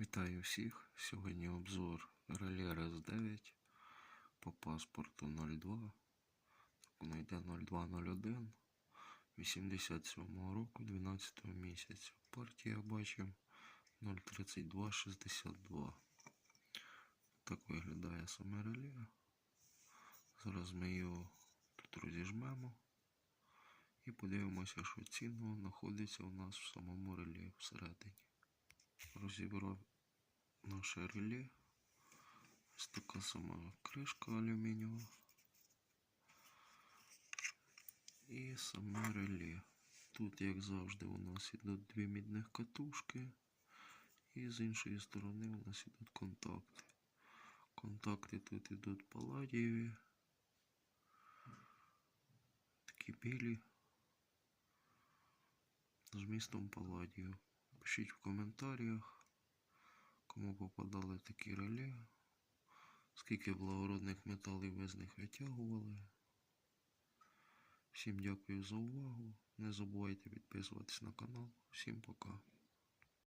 Вітаю всіх. Сьогодні обзор реле РС9 по паспорту 02. Так воно йде 0201 87 року 12 місяця. Партія бачимо 03262. Так виглядає саме реле. Зараз ми його тут розіжмемо і подивимося, що цінного знаходиться у нас в самому реле всередині. Розібрав наше реле. Ось така сама кришка алюмінієва. І саме реле. Тут, як завжди, у нас ідуть дві мідних катушки. І з іншої сторони у нас ідуть контакти. Контакти тут ідуть паладієві. Такі білі. З містом паладію. Пишіть в коментарях, кому попадали такі реле, скільки благородних металів ви з них витягували. Всім дякую за увагу. Не забувайте підписуватись на канал. Всім пока.